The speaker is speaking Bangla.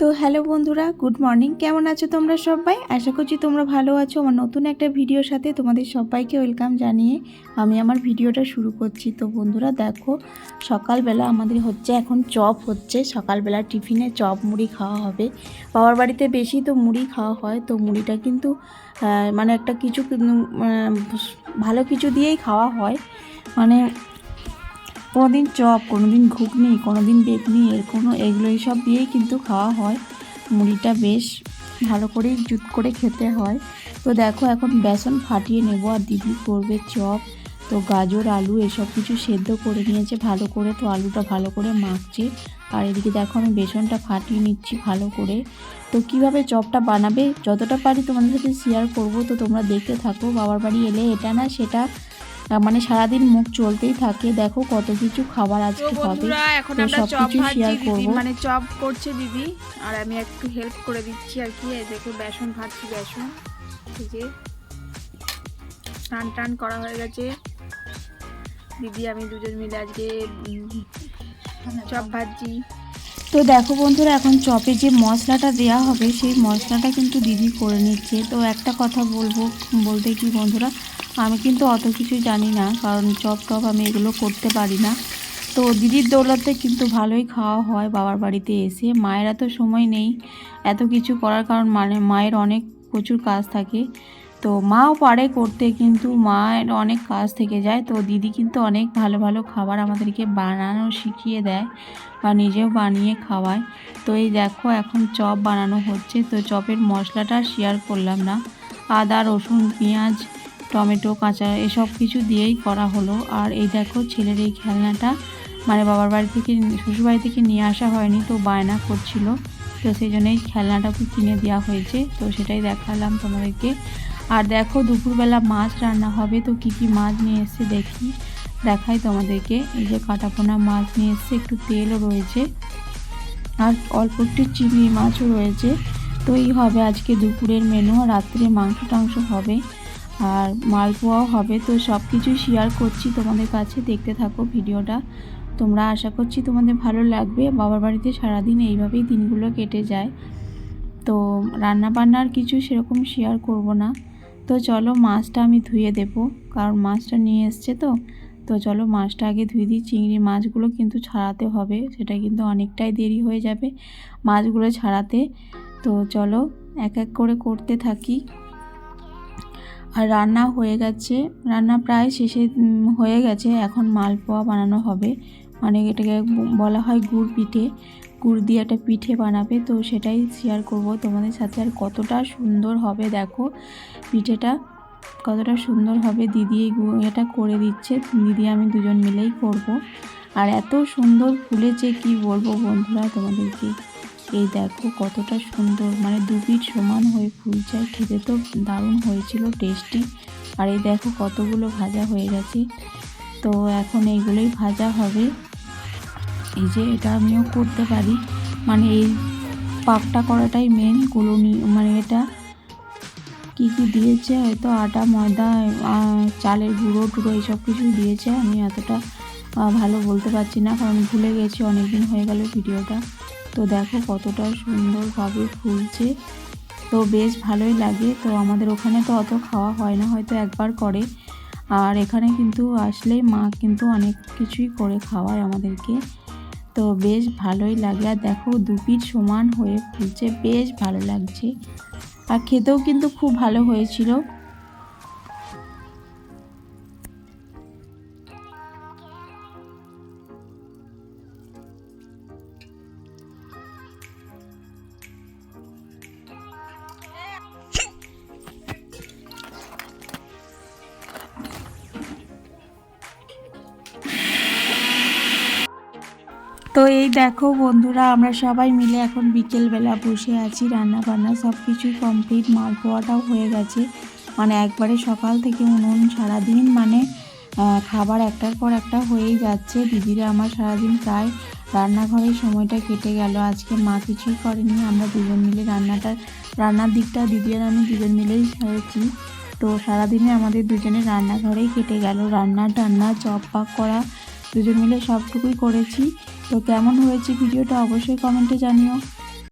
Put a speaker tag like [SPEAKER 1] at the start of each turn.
[SPEAKER 1] তো হ্যালো বন্ধুরা, গুড মর্নিং। কেমন আছো তোমরা সবাই? আশা করছি তোমরা ভালো আছো। আমার নতুন একটা ভিডিওর সাথে তোমাদের সবাইকে ওয়েলকাম জানিয়ে আমি আমার ভিডিওটা শুরু করছি। তো বন্ধুরা, দেখো, সকালবেলা আমাদের হচ্ছে এখন চপ হচ্ছে। সকালবেলা টিফিনে চপ মুড়ি খাওয়া হবে। বাবার বাড়িতে বেশি তো মুড়ি খাওয়া হয়। তো মুড়িটা কিন্তু মানে একটা কিছু ভালো কিছু দিয়েই খাওয়া হয়। মানে কোনো দিন চপ কোনো দিন ঘুগনি কোনো দিন বেগনি এর কোনো এগুলো এইসব দিয়েই কিন্তু খাওয়া হয়। মুড়িটা বেশ ভালো করে জুত করে খেতে হয়। তো দেখো এখন বেসন ফাটিয়ে নেব আর দিদি করবে চপ। তো গাজর, আলু এসব কিছু সেদ্ধ করে নিয়েছে ভালো করে। তো আলুটা ভালো করে মাখছে। আর এদিকে দেখো আমি বেসনটা ফাটিয়ে নিচ্ছি ভালো করে। তো কীভাবে চপটা বানাবে? যতটা পারি তোমাদের সাথে শেয়ার করব। তো তোমরা দেখতে থাকো, বাবার বাড়ি এলে এটা না সেটা মানে সারাদিন মুখ চলতেই থাকে। দেখো কত কিছু খাবার আজকে হবে।
[SPEAKER 2] এখন আমরা চপ ভাজছি দিদি মানে চপ করছে দিদি। আর আমি একটু হেল্প করে দিচ্ছি আর কি। এই দেখো বেসন ভাজছি বেসন। এই যে টান টান করা হয়ে গেছে। দিদি আমি দুজন মিলে আজকে চপ ভাজছি।
[SPEAKER 1] তো দেখো বন্ধুরা এখন চপে যে মশলাটা দেওয়া হবে সেই মশলাটা কিন্তু দিদি করে নিচ্ছে। তো একটা কথা বলব বলতে কি বন্ধুরা আমি কিন্তু অত কিছু জানি না, কারণ চপ টপ আমি এগুলো করতে পারি না। তো দিদির দৌলতে কিন্তু ভালোই খাওয়া হয় বাবার বাড়িতে এসে। মায়ের তো সময় নেই এত কিছু করার কারণ মানে মায়ের অনেক প্রচুর কাজ থাকে। তো মাও পারে করতে কিন্তু মায়ের অনেক কাজ থেকে যায়। তো দিদি কিন্তু অনেক ভালো ভালো খাবার আমাদেরকে বানানো শিখিয়ে দেয় বা নিজেও বানিয়ে খাওয়ায়। তো এই দেখো এখন চপ বানানো হচ্ছে। তো চপের মশলাটা শেয়ার করলাম না। আদা, রসুন, পেঁয়াজ টমেটো, কাঁচা এসব কিছু দিয়েই করা হলো। আর এই দেখো ছেলের এই খেলনাটা মানে বাবার বাড়ি থেকে, শ্বশুরবাড়ি থেকে নিয়ে আসা হয়নি, তো বায়না করছিল। তো সেই জন্যই খেলনাটাকে কিনে দেওয়া হয়েছে। তো সেটাই দেখালাম তোমাদেরকে। আর দেখো দুপুরবেলা মাছ রান্না হবে, তো কি কি মাছ নিয়ে এসছে দেখি, দেখাই তোমাদেরকে। এই যে কাটাপোনা মাছ নিয়ে এসছে, একটু তেলও রয়েছে। আর অল্প একটু চিংড়ি মাছও রয়েছে। তো এই হবে আজকে দুপুরের মেনু রাত্রে মাংস টাংস হবে। আর মালপোয়াও হবে, তো সব কিছুই শেয়ার করছি তোমাদের কাছে। দেখতে থাকো ভিডিওটা। তোমরা আশা করছি তোমাদের ভালো লাগবে। বাবার বাড়িতে সারাদিন এইভাবেই দিনগুলো কেটে যায়। তো রান্না বান্নার কিছু সেরকম শেয়ার করব না। তো চলো মাছটা আমি ধুয়ে দেবো, কারণ মাছটা নিয়ে এসছে তো। তো চলো মাছটা আগে ধুয়ে দিই। চিংড়ি মাছগুলো কিন্তু ছাড়াতে হবে, সেটা কিন্তু অনেকটাই দেরি হয়ে যাবে মাছগুলো ছাড়াতে। তো চলো এক এক করে করতে থাকি। আর রান্না হয়ে গেছে। রান্না প্রায় শেষে হয়ে গেছে। এখন মালপোয়া বানানো হবে। মানে এটাকে বলা হয় গুড় পিঠে। গুড় দিয়ে একটা পিঠে বানাবে। তো সেটাই শেয়ার করব তোমাদের সাথে। আর কতটা সুন্দর হবে দেখো পিঠেটা। কতটা সুন্দর হবে দিদি এটা করে দিচ্ছে। দিদি আমি দুজন মিলেই করব। আর এত সুন্দর ফুলেছে কি বলব বন্ধুরা তোমাদেরকে। এই দেখো কতটা সুন্দর। মানে দু পিঠ সমান হয়ে আর খেতে তো দারুণ হয়েছিল টেস্টি আর এই দেখো কতগুলো ভাজা হয়ে গেছে। তো এখন এইগুলোই ভাজা হবে। এই যে এটা আমিও করতে পারি। মানে এই পাকটা করাটাই মেন কুলুনি মানে এটা কি কি দিয়েছে? হয়তো আটা, ময়দা চালের গুঁড়ো টুড়ো এইসব কিছু দিয়েছে। আমি এতটা ভালো বলতে পারছি না, কারণ ভুলে গেছি অনেক দিন হয়ে গেল ভিডিওটা। তো দেখো কতটা সুন্দরভাবে ফুলছে। তো বেশ ভালোই লাগে। তো আমাদের ওখানে তো অত খাওয়া হয় না, হয়তো একবার করে। আর এখানে কিন্তু আসলেই মা কিন্তু অনেক কিছুই করে খাওয়ায় আমাদেরকে। তো বেশ ভালোই লাগে। আর দেখো দুপিট সমান হয়ে ফুলছে, বেশ ভালো লাগছে। আর খেতেও কিন্তু খুব ভালো হয়েছিল। তো এই দেখো বন্ধুরা, আমরা সবাই মিলে এখন বিকেলবেলা বসে আছি রান্না বান্না সব কিছুই কমপ্লিট মালপোয়াটাও হয়ে গেছে। মানে একবারে সকাল থেকে উনুন সারাদিন মানে খাবার একটার পর একটা হয়েই যাচ্ছে। দিদিরা আমার সারাদিন প্রায় রান্নাঘরের সময়টা কেটে গেল, আজকে মা কিছুই করেনি, আমরা দুজন মিলে রান্নাটা, রান্নার দিকটা দিদি আর আমি দুজন মিলেই সারেছি। তো সারাদিনে আমাদের দুজনের রান্নাঘরেই কেটে গেল, রান্না টান্না, চপ পাক করা, দুজন মিলে সবটুকুই করেছি। তো কেমন হয়েছে ভিডিওটা অবশ্যই কমেন্টে জানিও।